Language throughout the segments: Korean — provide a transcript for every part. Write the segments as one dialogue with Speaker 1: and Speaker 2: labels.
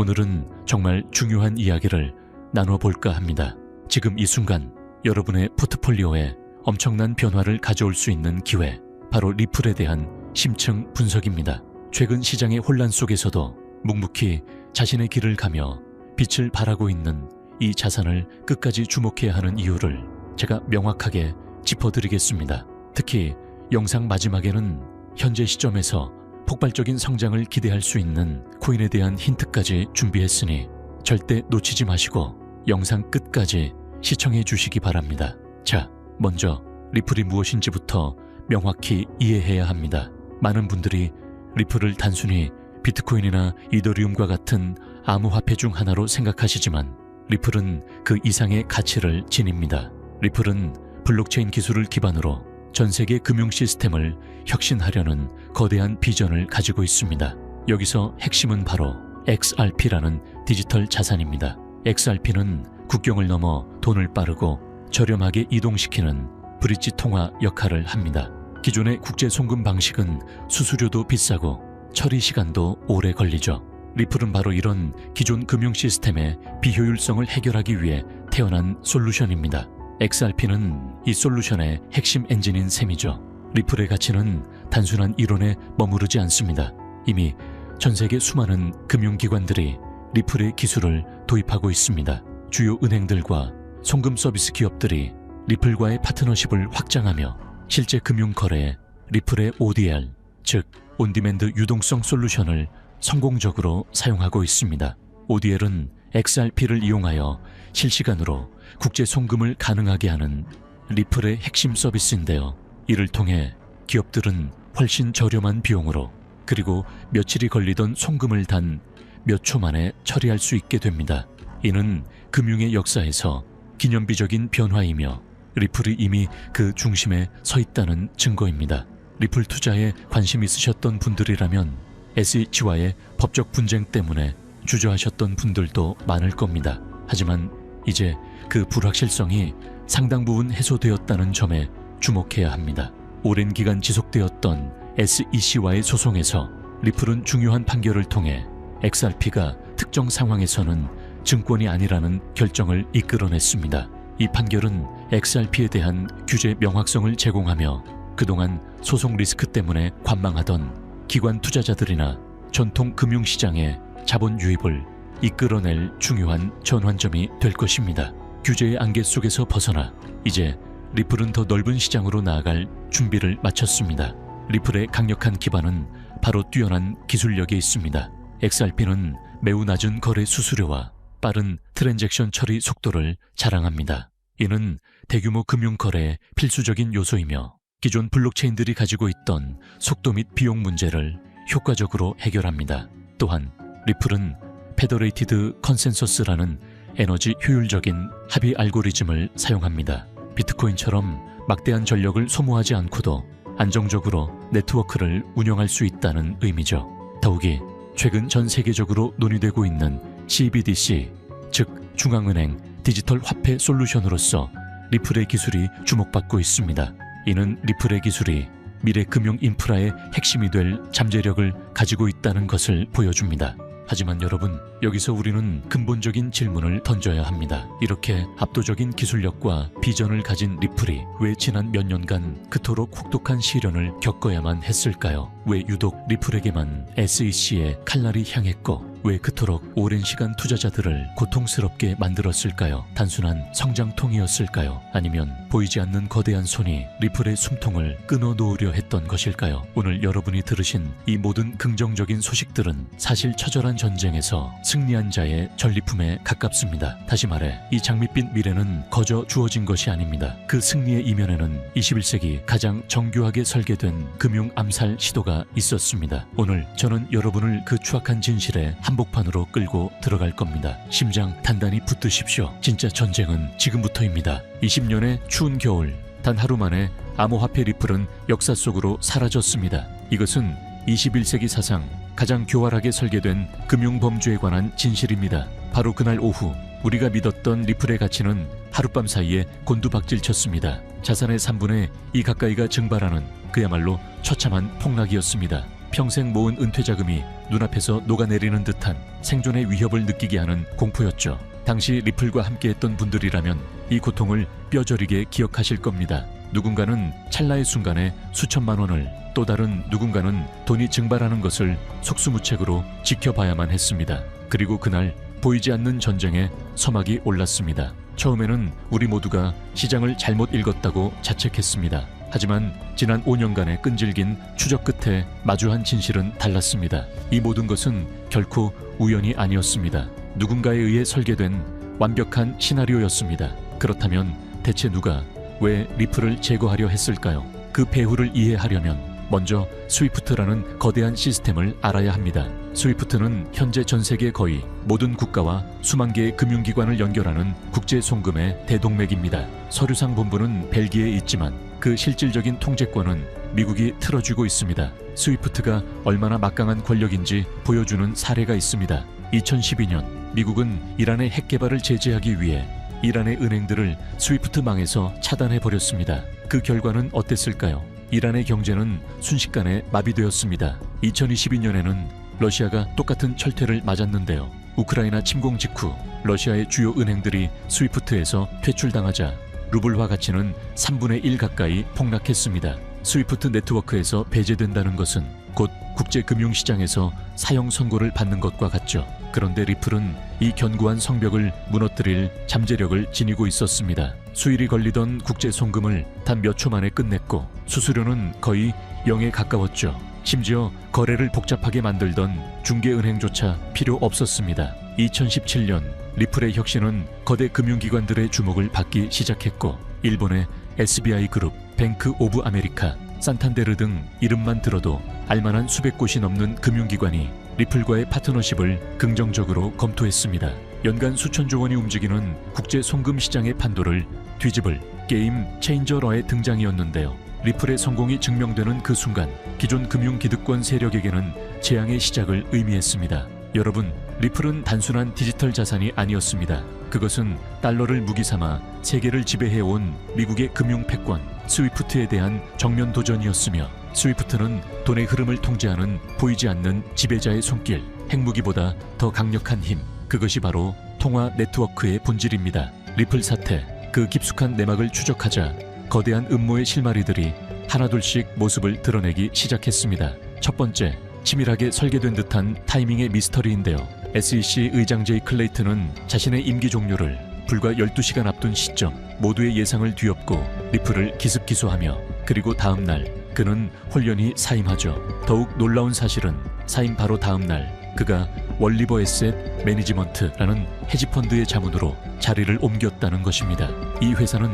Speaker 1: 오늘은 정말 중요한 이야기를 나눠볼까 합니다. 지금 이 순간 여러분의 포트폴리오에 엄청난 변화를 가져올 수 있는 기회, 바로 리플에 대한 심층 분석입니다. 최근 시장의 혼란 속에서도 묵묵히 자신의 길을 가며 빛을 발하고 있는 이 자산을 끝까지 주목해야 하는 이유를 제가 명확하게 짚어드리겠습니다. 특히 영상 마지막에는 현재 시점에서 폭발적인 성장을 기대할 수 있는 코인에 대한 힌트까지 준비했으니 절대 놓치지 마시고 영상 끝까지 시청해 주시기 바랍니다. 자, 먼저 리플이 무엇인지부터 명확히 이해해야 합니다. 많은 분들이 리플을 단순히 비트코인이나 이더리움과 같은 암호화폐 중 하나로 생각하시지만 리플은 그 이상의 가치를 지닙니다. 리플은 블록체인 기술을 기반으로 전 세계 금융 시스템을 혁신하려는 거대한 비전을 가지고 있습니다. 여기서 핵심은 바로 XRP라는 디지털 자산입니다. XRP는 국경을 넘어 돈을 빠르고 저렴하게 이동시키는 브릿지 통화 역할을 합니다. 기존의 국제 송금 방식은 수수료도 비싸고 처리 시간도 오래 걸리죠. 리플은 바로 이런 기존 금융 시스템의 비효율성을 해결하기 위해 태어난 솔루션입니다. XRP는 이 솔루션의 핵심 엔진인 셈이죠. 리플의 가치는 단순한 이론에 머무르지 않습니다. 이미 전 세계 수많은 금융기관들이 리플의 기술을 도입하고 있습니다. 주요 은행들과 송금 서비스 기업들이 리플과의 파트너십을 확장하며 실제 금융 거래에 리플의 ODR, 즉 온디맨드 유동성 솔루션을 성공적으로 사용하고 있습니다. ODL은 XRP를 이용하여 실시간으로 국제 송금을 가능하게 하는 리플의 핵심 서비스인데요. 이를 통해 기업들은 훨씬 저렴한 비용으로 그리고 며칠이 걸리던 송금을 단 몇 초 만에 처리할 수 있게 됩니다. 이는 금융의 역사에서 기념비적인 변화이며 리플이 이미 그 중심에 서 있다는 증거입니다. 리플 투자에 관심 있으셨던 분들이라면 SH와의 법적 분쟁 때문에 주저하셨던 분들도 많을 겁니다. 하지만 이제 그 불확실성이 상당 부분 해소되었다는 점에 주목해야 합니다. 오랜 기간 지속되었던 SEC와의 소송에서 리플은 중요한 판결을 통해 XRP가 특정 상황에서는 증권이 아니라는 결정을 이끌어냈습니다. 이 판결은 XRP에 대한 규제 명확성을 제공하며 그동안 소송 리스크 때문에 관망하던 기관 투자자들이나 전통 금융시장의 자본 유입을 이끌어낼 중요한 전환점이 될 것입니다. 규제의 안개 속에서 벗어나 이제 리플은 더 넓은 시장으로 나아갈 준비를 마쳤습니다. 리플의 강력한 기반은 바로 뛰어난 기술력에 있습니다. XRP는 매우 낮은 거래 수수료와 빠른 트랜잭션 처리 속도를 자랑합니다. 이는 대규모 금융 거래의 필수적인 요소이며 기존 블록체인들이 가지고 있던 속도 및 비용 문제를 효과적으로 해결합니다. 또한 리플은 페더레이티드 컨센서스라는 에너지 효율적인 합의 알고리즘을 사용합니다. 비트코인처럼 막대한 전력을 소모하지 않고도 안정적으로 네트워크를 운영할 수 있다는 의미죠. 더욱이 최근 전 세계적으로 논의되고 있는 CBDC, 즉 중앙은행 디지털 화폐 솔루션으로서 리플의 기술이 주목받고 있습니다. 이는 리플의 기술이 미래 금융 인프라의 핵심이 될 잠재력을 가지고 있다는 것을 보여줍니다. 하지만 여러분, 여기서 우리는 근본적인 질문을 던져야 합니다. 이렇게 압도적인 기술력과 비전을 가진 리플이 왜 지난 몇 년간 그토록 혹독한 시련을 겪어야만 했을까요? 왜 유독 리플에게만 SEC의 칼날이 향했고, 왜 그토록 오랜 시간 투자자들을 고통스럽게 만들었을까요? 단순한 성장통이었을까요? 아니면 보이지 않는 거대한 손이 리플의 숨통을 끊어 놓으려 했던 것일까요? 오늘 여러분이 들으신 이 모든 긍정적인 소식들은 사실 처절한 전쟁에서 승리한 자의 전리품에 가깝습니다. 다시 말해 이 장밋빛 미래는 거저 주어진 것이 아닙니다. 그 승리의 이면에는 21세기 가장 정교하게 설계된 금융 암살 시도가 있었습니다. 오늘 저는 여러분을 그 추악한 진실에 한복판으로 끌고 들어갈 겁니다. 심장 단단히 붙드십시오. 진짜 전쟁은 지금부터입니다. 20년의 추운 겨울 단 하루 만에 암호화폐 리플은 역사 속으로 사라졌습니다. 이것은 21세기 사상 가장 교활하게 설계된 금융범주에 관한 진실입니다. 바로 그날 오후 우리가 믿었던 리플의 가치는 하룻밤 사이에 곤두박질 쳤습니다. 자산의 3분의 2 가까이가 증발하는 그야말로 처참한 폭락이었습니다. 평생 모은 은퇴 자금이 눈앞에서 녹아내리는 듯한 생존의 위협을 느끼게 하는 공포였죠. 당시 리플과 함께했던 분들이라면 이 고통을 뼈저리게 기억하실 겁니다. 누군가는 찰나의 순간에 수천만 원을 또 다른 누군가는 돈이 증발하는 것을 속수무책으로 지켜봐야만 했습니다. 그리고 그날 보이지 않는 전쟁에 서막이 올랐습니다. 처음에는 우리 모두가 시장을 잘못 읽었다고 자책했습니다. 하지만 지난 5년간의 끈질긴 추적 끝에 마주한 진실은 달랐습니다. 이 모든 것은 결코 우연이 아니었습니다. 누군가에 의해 설계된 완벽한 시나리오였습니다. 그렇다면 대체 누가 왜 리플을 제거하려 했을까요? 그 배후를 이해하려면 먼저 스위프트라는 거대한 시스템을 알아야 합니다. 스위프트는 현재 전 세계 거의 모든 국가와 수만 개의 금융기관을 연결하는 국제 송금의 대동맥입니다. 서류상 본부는 벨기에에 있지만 그 실질적인 통제권은 미국이 틀어쥐고 있습니다. 스위프트가 얼마나 막강한 권력인지 보여주는 사례가 있습니다. 2012년 미국은 이란의 핵 개발을 제재하기 위해 이란의 은행들을 스위프트 망에서 차단해 버렸습니다. 그 결과는 어땠을까요? 이란의 경제는 순식간에 마비되었습니다. 2022년에는 러시아가 똑같은 철퇴를 맞았는데요. 우크라이나 침공 직후 러시아의 주요 은행들이 스위프트에서 퇴출당하자 루블화 가치는 3분의 1 가까이 폭락했습니다. 스위프트 네트워크에서 배제된다는 것은 곧 국제 금융시장에서 사형 선고를 받는 것과 같죠. 그런데 리플은 이 견고한 성벽을 무너뜨릴 잠재력을 지니고 있었습니다. 수일이 걸리던 국제 송금을 단 몇 초 만에 끝냈고 수수료는 거의 0에 가까웠죠. 심지어 거래를 복잡하게 만들던 중개은행조차 필요 없었습니다. 2017년 리플의 혁신은 거대 금융기관들의 주목을 받기 시작했고 일본의 SBI 그룹, 뱅크 오브 아메리카, 산탄데르 등 이름만 들어도 알만한 수백 곳이 넘는 금융기관이 리플과의 파트너십을 긍정적으로 검토했습니다. 연간 수천조 원이 움직이는 국제 송금 시장의 판도를 뒤집을 게임 체인저러의 등장이었는데요. 리플의 성공이 증명되는 그 순간 기존 금융 기득권 세력에게는 재앙의 시작을 의미했습니다. 여러분, 리플은 단순한 디지털 자산이 아니었습니다. 그것은 달러를 무기 삼아 세계를 지배해 온 미국의 금융 패권 스위프트에 대한 정면 도전이었으며 스위프트는 돈의 흐름을 통제하는 보이지 않는 지배자의 손길, 핵무기보다 더 강력한 힘, 그것이 바로 통화 네트워크의 본질입니다. 리플 사태, 그 깊숙한 내막을 추적하자 거대한 음모의 실마리들이 하나둘씩 모습을 드러내기 시작했습니다. 첫 번째, 치밀하게 설계된 듯한 타이밍의 미스터리인데요. SEC 의장 제이 클레이튼은 자신의 임기 종료를 불과 12시간 앞둔 시점 모두의 예상을 뒤엎고 리플을 기습기소하며 그리고 다음 날 그는 홀연히 사임하죠. 더욱 놀라운 사실은 사임 바로 다음 날 그가 월리버 에셋 매니지먼트라는 헤지펀드의 자문으로 자리를 옮겼다는 것입니다. 이 회사는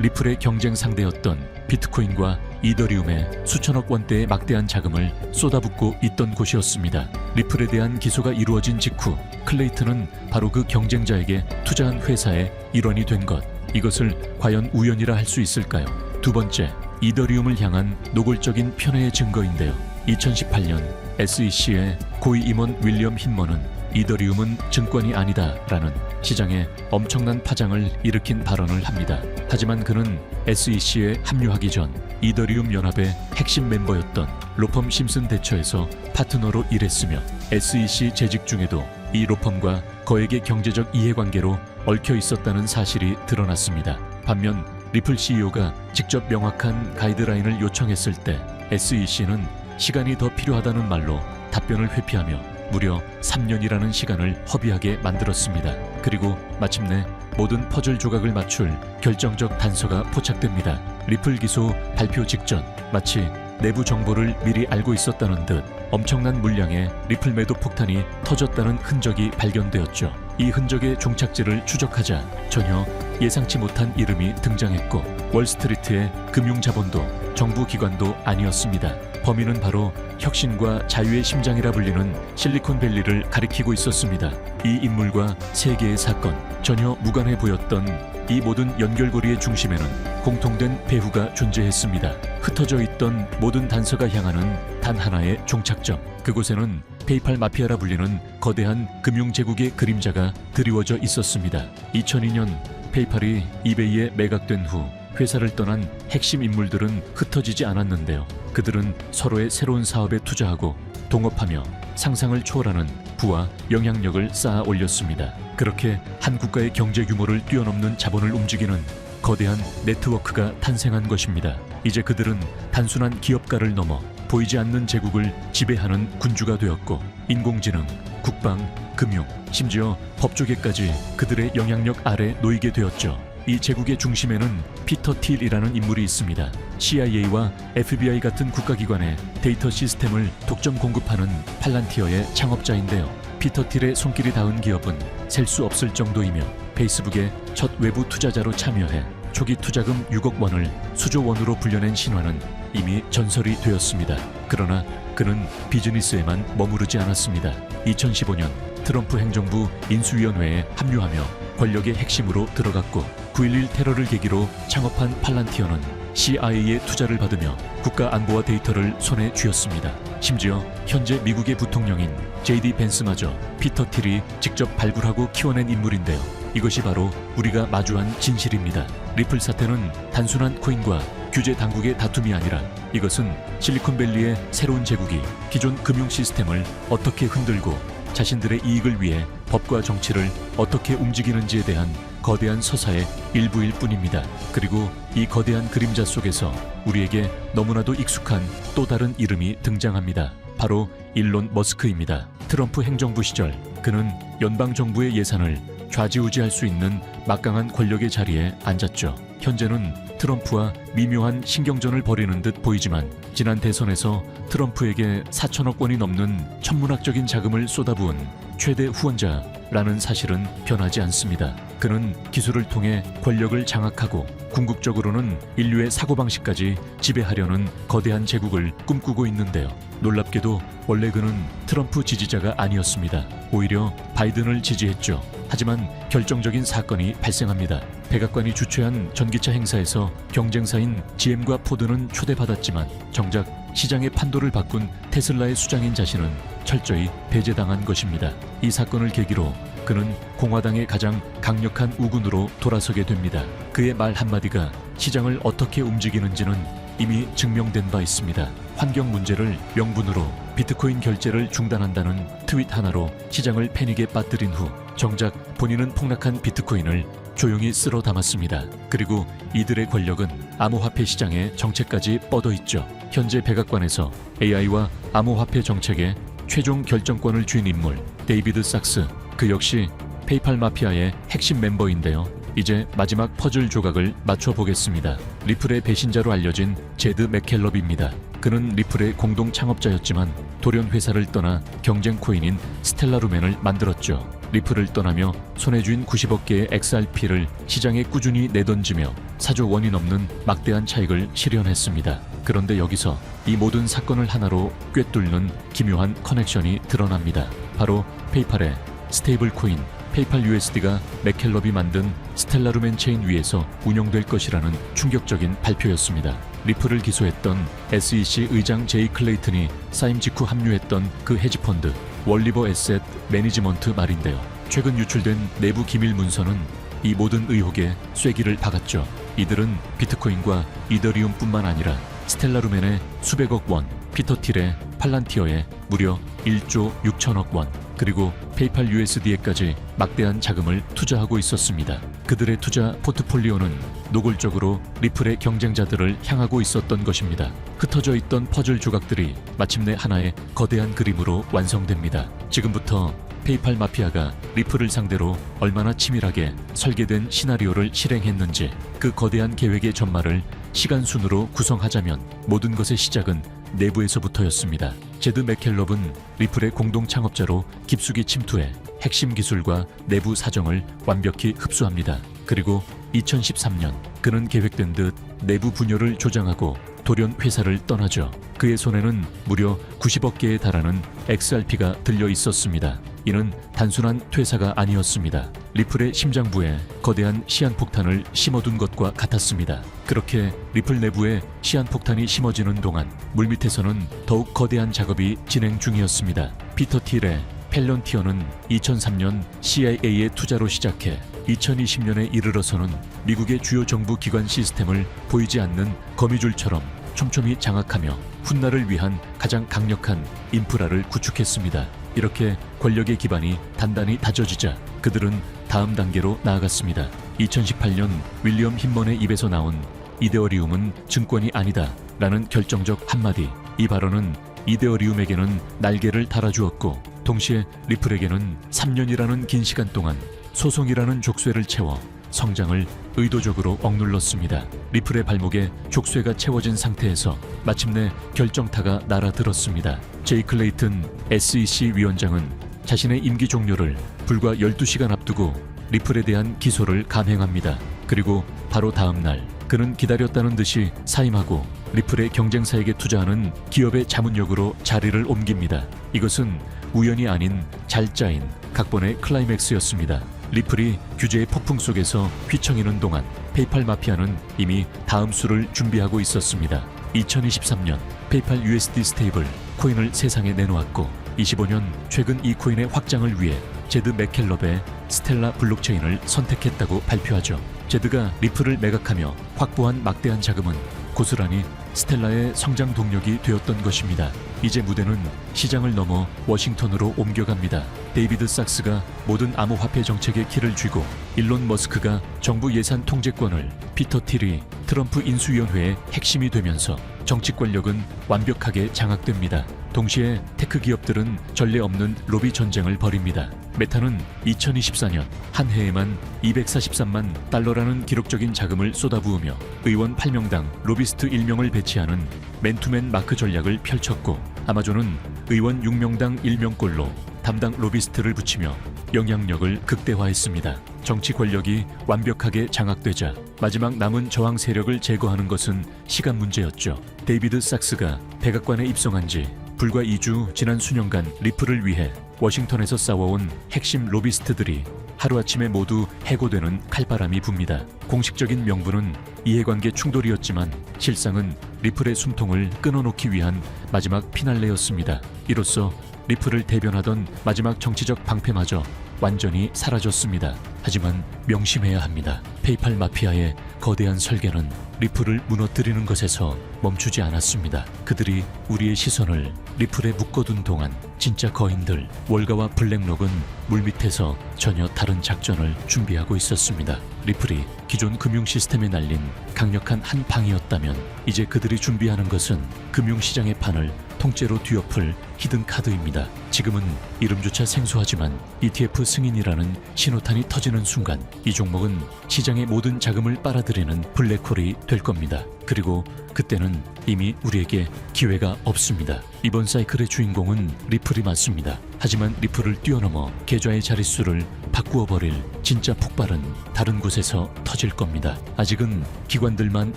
Speaker 1: 리플의 경쟁 상대였던 비트코인과 이더리움에 수천억 원대의 막대한 자금을 쏟아붓고 있던 곳이었습니다. 리플에 대한 기소가 이루어진 직후 클레이튼은 바로 그 경쟁자에게 투자한 회사의 일원이 된 것. 이것을 과연 우연이라 할 수 있을까요? 두 번째, 이더리움을 향한 노골적인 편애의 증거인데요. 2018년 SEC의 고위 임원 윌리엄 힌먼은 이더리움은 증권이 아니다라는 시장에 엄청난 파장을 일으킨 발언을 합니다. 하지만 그는 SEC에 합류하기 전 이더리움 연합의 핵심 멤버였던 로펌 심슨 대처에서 파트너로 일했으며 SEC 재직 중에도 이 로펌과 거액의 경제적 이해관계로 얽혀 있었다는 사실이 드러났습니다. 반면 리플 CEO가 직접 명확한 가이드라인을 요청했을 때 SEC는 시간이 더 필요하다는 말로 답변을 회피하며 무려 3년이라는 시간을 허비하게 만들었습니다. 그리고 마침내 모든 퍼즐 조각을 맞출 결정적 단서가 포착됩니다. 리플 기소 발표 직전 마치 내부 정보를 미리 알고 있었다는 듯 엄청난 물량의 리플 매도 폭탄이 터졌다는 흔적이 발견되었죠. 이 흔적의 종착지를 추적하자 전혀 예상치 못한 이름이 등장했고 월스트리트의 금융 자본도 정부 기관도 아니었습니다. 범인은 바로 혁신과 자유의 심장이라 불리는 실리콘밸리를 가리키고 있었습니다. 이 인물과 세 개의 사건 전혀 무관해 보였던 이 모든 연결고리의 중심에는 공통된 배후가 존재했습니다. 흩어져 있던 모든 단서가 향하는 단 하나의 종착점. 그곳에는 페이팔 마피아라 불리는 거대한 금융 제국의 그림자가 드리워져 있었습니다. 2002년 페이팔이 이베이에 매각된 후 회사를 떠난 핵심 인물들은 흩어지지 않았는데요. 그들은 서로의 새로운 사업에 투자하고 동업하며 상상을 초월하는 부와 영향력을 쌓아 올렸습니다. 그렇게 한 국가의 경제 규모를 뛰어넘는 자본을 움직이는 거대한 네트워크가 탄생한 것입니다. 이제 그들은 단순한 기업가를 넘어 보이지 않는 제국을 지배하는 군주가 되었고 인공지능, 국방, 금융, 심지어 법조계까지 그들의 영향력 아래 놓이게 되었죠. 이 제국의 중심에는 피터 틸이라는 인물이 있습니다. CIA와 FBI 같은 국가기관의 데이터 시스템을 독점 공급하는 팔란티어의 창업자인데요. 피터 틸의 손길이 닿은 기업은 셀 수 없을 정도이며 페이스북의 첫 외부 투자자로 참여해 초기 투자금 6억 원을 수조 원으로 불려낸 신화는 이미 전설이 되었습니다. 그러나 그는 비즈니스에만 머무르지 않았습니다. 2015년 트럼프 행정부 인수위원회에 합류하며 권력의 핵심으로 들어갔고 9.11 테러를 계기로 창업한 팔란티어는 CIA의 투자를 받으며 국가 안보와 데이터를 손에 쥐었습니다. 심지어 현재 미국의 부통령인 JD 벤스마저 피터 틸이 직접 발굴하고 키워낸 인물인데요. 이것이 바로 우리가 마주한 진실입니다. 리플 사태는 단순한 코인과 규제 당국의 다툼이 아니라 이것은 실리콘밸리의 새로운 제국이 기존 금융 시스템을 어떻게 흔들고 자신들의 이익을 위해 법과 정치를 어떻게 움직이는지에 대한 거대한 서사의 일부일 뿐입니다. 그리고 이 거대한 그림자 속에서 우리에게 너무나도 익숙한 또 다른 이름이 등장합니다. 바로 일론 머스크입니다. 트럼프 행정부 시절 그는 연방 정부의 예산을 좌지우지할 수 있는 막강한 권력의 자리에 앉았죠. 현재는 트럼프와 미묘한 신경전을 벌이는 듯 보이지만 지난 대선에서 트럼프에게 4천억 원이 넘는 천문학적인 자금을 쏟아부은 최대 후원자라는 사실은 변하지 않습니다. 그는 기술을 통해 권력을 장악하고 궁극적으로는 인류의 사고방식까지 지배하려는 거대한 제국을 꿈꾸고 있는데요. 놀랍게도 원래 그는 트럼프 지지자가 아니었습니다. 오히려 바이든을 지지했죠. 하지만 결정적인 사건이 발생합니다. 백악관이 주최한 전기차 행사에서 경쟁사인 GM과 포드는 초대받았지만 정작 시장의 판도를 바꾼 테슬라의 수장인 자신은 철저히 배제당한 것입니다. 이 사건을 계기로 그는 공화당의 가장 강력한 우군으로 돌아서게 됩니다. 그의 말 한마디가 시장을 어떻게 움직이는지는 이미 증명된 바 있습니다. 환경 문제를 명분으로 비트코인 결제를 중단한다는 트윗 하나로 시장을 패닉에 빠뜨린 후 정작 본인은 폭락한 비트코인을 조용히 쓸어 담았습니다. 그리고 이들의 권력은 암호화폐 시장의 정책까지 뻗어 있죠. 현재 백악관에서 AI와 암호화폐 정책의 최종 결정권을 쥔 인물 데이비드 sak스 그 역시 페이팔 마피아의 핵심 멤버인데요. 이제 마지막 퍼즐 조각을 맞춰 보겠습니다. 리플의 배신자로 알려진 제드 맥켈럽입니다. 그는 리플의 공동 창업자였지만 돌연 회사를 떠나 경쟁 코인인 스텔라루멘을 만들었죠. 리플을 떠나며 손에 쥔 90억 개의 XRP를 시장에 꾸준히 내던지며 4조 원이 넘는 막대한 차익을 실현했습니다. 그런데 여기서 이 모든 사건을 하나로 꿰뚫는 기묘한 커넥션이 드러납니다. 바로 페이팔의 스테이블 코인 페이팔 USD가 맥켈럽이 만든 스텔라루멘 체인 위에서 운영될 것이라는 충격적인 발표였습니다. 리플을 기소했던 SEC 의장 제이 클레이튼이 사임 직후 합류했던 그 헤지펀드 월리버 에셋 매니지먼트 말인데요. 최근 유출된 내부 기밀 문서는 이 모든 의혹에 쐐기를 박았죠. 이들은 비트코인과 이더리움뿐만 아니라 스텔라루멘의 수백억 원, 피터 틸의 팔란티어에 무려 1조 6천억 원, 그리고 페이팔 USD에까지 막대한 자금을 투자하고 있었습니다. 그들의 투자 포트폴리오는 노골적으로 리플의 경쟁자들을 향하고 있었던 것입니다. 흩어져 있던 퍼즐 조각들이 마침내 하나의 거대한 그림으로 완성됩니다. 지금부터 페이팔 마피아가 리플을 상대로 얼마나 치밀하게 설계된 시나리오를 실행했는지 그 거대한 계획의 전말을 시간 순으로 구성하자면 모든 것의 시작은 내부에서부터였습니다. 제드 맥켈럽은 리플의 공동 창업자로 깊숙이 침투해 핵심 기술과 내부 사정을 완벽히 흡수합니다. 그리고 2013년 그는 계획된 듯 내부 분열을 조장하고 돌연 회사를 떠나죠. 그의 손에는 무려 90억 개에 달하는 XRP가 들려 있었습니다. 이는 단순한 퇴사가 아니었습니다. 리플의 심장부에 거대한 시한폭탄을 심어둔 것과 같았습니다. 그렇게 리플 내부에 시한폭탄이 심어지는 동안 물밑에서는 더욱 거대한 작업이 진행 중이었습니다. 피터 틸의 펠런티어는 2003년 CIA의 투자로 시작해 2020년에 이르러서는 미국의 주요 정부 기관 시스템을 보이지 않는 거미줄처럼 촘촘히 장악하며 훗날을 위한 가장 강력한 인프라를 구축했습니다. 이렇게 권력의 기반이 단단히 다져지자 그들은 다음 단계로 나아갔습니다. 2018년 윌리엄 힘먼의 입에서 나온 이데어리움은 증권이 아니다 라는 결정적 한마디 이 발언은 이데어리움에게는 날개를 달아주었고 동시에 리플에게는 3년이라는 긴 시간 동안 소송이라는 족쇄를 채워 성장을 의도적으로 억눌렀습니다. 리플의 발목에 족쇄가 채워진 상태에서 마침내 결정타가 날아들었습니다. 제이 클레이튼 SEC 위원장은 자신의 임기 종료를 불과 12시간 앞두고 리플에 대한 기소를 감행합니다. 그리고 바로 다음 날 그는 기다렸다는 듯이 사임하고 리플의 경쟁사에게 투자하는 기업의 자문역으로 자리를 옮깁니다. 이것은 우연이 아닌 잘 짜인 각본의 클라이맥스였습니다. 리플이 규제의 폭풍 속에서 휘청이는 동안 페이팔 마피아는 이미 다음 수를 준비하고 있었습니다. 2023년 페이팔 USD 스테이블 코인을 세상에 내놓았고 25년 최근 이 코인의 확장을 위해 제드 맥켈럽의 스텔라 블록체인을 선택했다고 발표하죠. 제드가 리플을 매각하며 확보한 막대한 자금은 고스란히 스텔라의 성장 동력이 되었던 것입니다. 이제 무대는 시장을 넘어 워싱턴으로 옮겨갑니다. 데이비드 sak스가 모든 암호화폐 정책의 키를 쥐고 일론 머스크가 정부 예산 통제권을 피터 틸이 트럼프 인수위원회의 핵심이 되면서 정치 권력은 완벽하게 장악됩니다. 동시에 테크 기업들은 전례 없는 로비 전쟁을 벌입니다. 메타는 2024년 한 해에만 243만 달러라는 기록적인 자금을 쏟아부으며 의원 8명당 로비스트 1명을 배치하는 맨투맨 마크 전략을 펼쳤고 아마존은 의원 6명당 1명꼴로 담당 로비스트를 붙이며 영향력을 극대화했습니다. 정치 권력이 완벽하게 장악되자 마지막 남은 저항 세력을 제거하는 것은 시간 문제였죠. 데이비드 sak스가 백악관에 입성한 지 불과 2주 지난 수년간 리플을 위해 워싱턴에서 싸워온 핵심 로비스트들이 하루아침에 모두 해고되는 칼바람이 붑니다. 공식적인 명분은 이해관계 충돌이었지만 실상은 리플의 숨통을 끊어놓기 위한 마지막 피날레였습니다. 이로써 리플을 대변하던 마지막 정치적 방패마저 완전히 사라졌습니다. 하지만 명심해야 합니다. 페이팔 마피아의 거대한 설계는 리플을 무너뜨리는 것에서 멈추지 않았습니다. 그들이 우리의 시선을 리플에 묶어둔 동안 진짜 거인들 월가와 블랙록은 물밑에서 전혀 다른 작전을 준비하고 있었습니다. 리플이 기존 금융 시스템에 날린 강력한 한 방이었다면 이제 그들이 준비하는 것은 금융 시장의 판을 통째로 뒤엎을 히든 카드입니다. 지금은 이름조차 생소하지만 ETF 승인이라는 신호탄이 터지는 순간 이 종목은 시장의 모든 자금을 빨아들이는 블랙홀이 될 겁니다. 그리고 그때는 이미 우리에게 기회가 없습니다. 이번 사이클의 주인공은 리플이 맞습니다. 하지만 리플을 뛰어넘어 계좌의 자릿수를 바꾸어 버릴 진짜 폭발은 다른 곳에서 터질 겁니다. 아직은 기관들만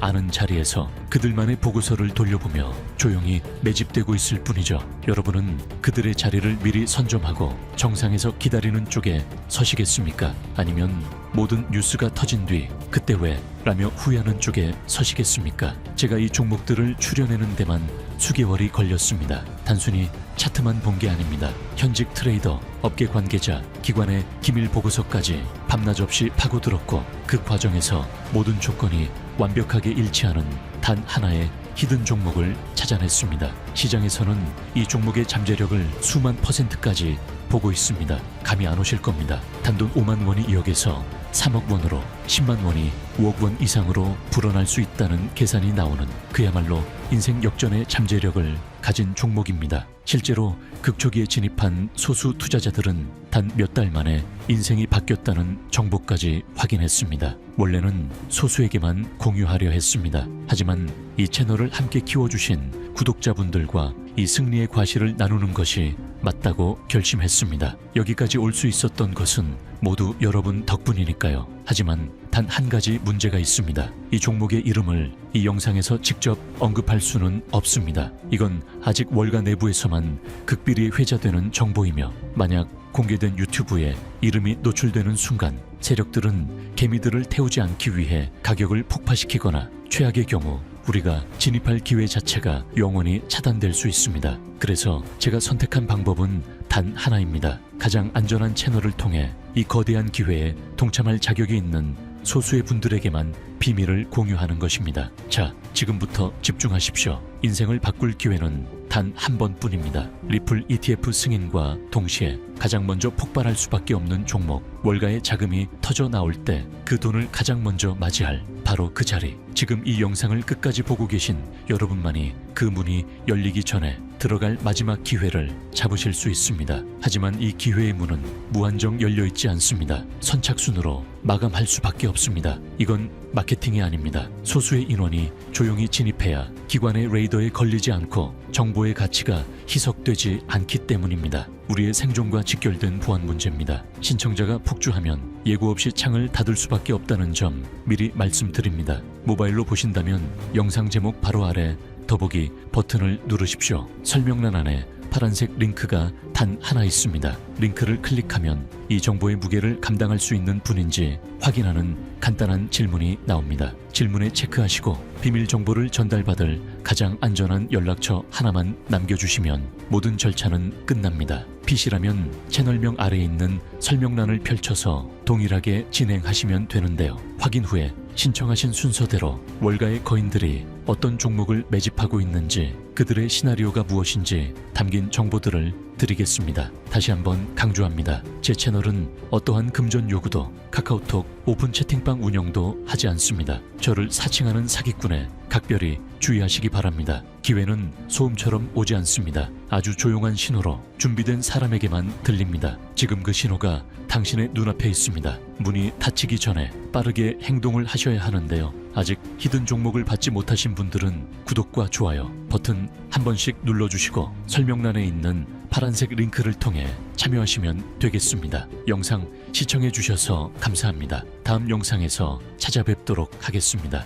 Speaker 1: 아는 자리에서 그들만의 보고서를 돌려보며 조용히 매집되고 있을 뿐이죠. 여러분 은 그들의 자리를 미리 선점하고 정상에서 기다리는 쪽에 서시겠습니까? 아니면 모든 뉴스가 터진 뒤 그때 왜? 라며 후회하는 쪽에 서시겠습니까? 제가 이 종목들을 추려내는 데만 수개월이 걸렸습니다. 단순히 차트만 본 게 아닙니다. 현직 트레이더, 업계 관계자, 기관의 기밀 보고서까지 밤낮 없이 파고들었고 그 과정에서 모든 조건이 완벽하게 일치하는 단 하나의 히든 종목을 찾아냈습니다. 시장에서는 이 종목의 잠재력을 수만 퍼센트까지 보고 있습니다. 감이 안 오실 겁니다. 단돈 5만 원이 2억에서 3억 원으로 10만 원이 5억 원 이상으로 불어날 수 있다는 계산이 나오는 그야말로 인생 역전의 잠재력을 가진 종목입니다. 실제로 극초기에 진입한 소수 투자자들은 단 몇 달 만에 인생이 바뀌었다는 정보까지 확인했습니다. 원래는 소수에게만 공유하려 했습니다. 하지만 이 채널을 함께 키워주신 구독자분들과 이 승리의 과실을 나누는 것이 맞다고 결심했습니다. 여기까지 올 수 있었던 것은 모두 여러분 덕분이니까요. 하지만 단 한 가지 문제가 있습니다. 이 종목의 이름을 이 영상에서 직접 언급할 수는 없습니다. 이건 아직 월가 내부에서만 극비리에 회자되는 정보이며 만약 공개된 유튜브에 이름이 노출되는 순간 세력들은 개미들을 태우지 않기 위해 가격을 폭파시키거나 최악의 경우 우리가 진입할 기회 자체가 영원히 차단될 수 있습니다. 그래서 제가 선택한 방법은 단 하나입니다. 가장 안전한 채널을 통해 이 거대한 기회에 동참할 자격이 있는 소수의 분들에게만 비밀을 공유하는 것입니다. 자, 지금부터 집중하십시오. 인생을 바꿀 기회는 단 한 번뿐입니다. 리플 ETF 승인과 동시에 가장 먼저 폭발할 수밖에 없는 종목, 월가의 자금이 터져 나올 때 그 돈을 가장 먼저 맞이할 바로 그 자리. 지금 이 영상을 끝까지 보고 계신 여러분만이 그 문이 열리기 전에 들어갈 마지막 기회를 잡으실 수 있습니다. 하지만 이 기회의 문은 무한정 열려 있지 않습니다. 선착순으로 마감할 수밖에 없습니다. 이건 마케팅이 아닙니다. 소수의 인원이 조용히 진입해야 기관의 레이더에 걸리지 않고 정보의 가치가 희석되지 않기 때문입니다. 우리의 생존과 직결된 보안 문제입니다. 신청자가 폭주하면 예고 없이 창을 닫을 수밖에 없다는 점 미리 말씀드립니다. 모바일로 보신다면 영상 제목 바로 아래 더보기 버튼을 누르십시오. 설명란 안에 파란색 링크가 단 하나 있습니다. 링크를 클릭하면 이 정보의 무게를 감당할 수 있는 분인지 확인하는 간단한 질문이 나옵니다. 질문에 체크하시고 비밀 정보를 전달받을 가장 안전한 연락처 하나만 남겨주시면 모든 절차는 끝납니다. PC라면 채널명 아래에 있는 설명란을 펼쳐서 동일하게 진행하시면 되는데요. 확인 후에 신청하신 순서대로 월가의 거인들이 어떤 종목을 매집하고 있는지 그들의 시나리오가 무엇인지 담긴 정보들을 드리겠습니다. 다시 한번 강조합니다. 제 채널은 어떠한 금전 요구도 카카오톡 오픈 채팅방 운영도 하지 않습니다. 저를 사칭하는 사기꾼에 각별히 주의하시기 바랍니다. 기회는 소음처럼 오지 않습니다. 아주 조용한 신호로 준비된 사람에게만 들립니다. 지금 그 신호가 당신의 눈앞에 있습니다. 문이 닫히기 전에 빠르게 행동을 하셔야 하는데요. 아직 히든 종목을 받지 못하신 분들은 구독과 좋아요 버튼 한 번씩 눌러주시고 설명란에 있는 파란색 링크를 통해 참여하시면 되겠습니다. 영상 시청해 주셔서 감사합니다. 다음 영상에서 찾아뵙도록 하겠습니다.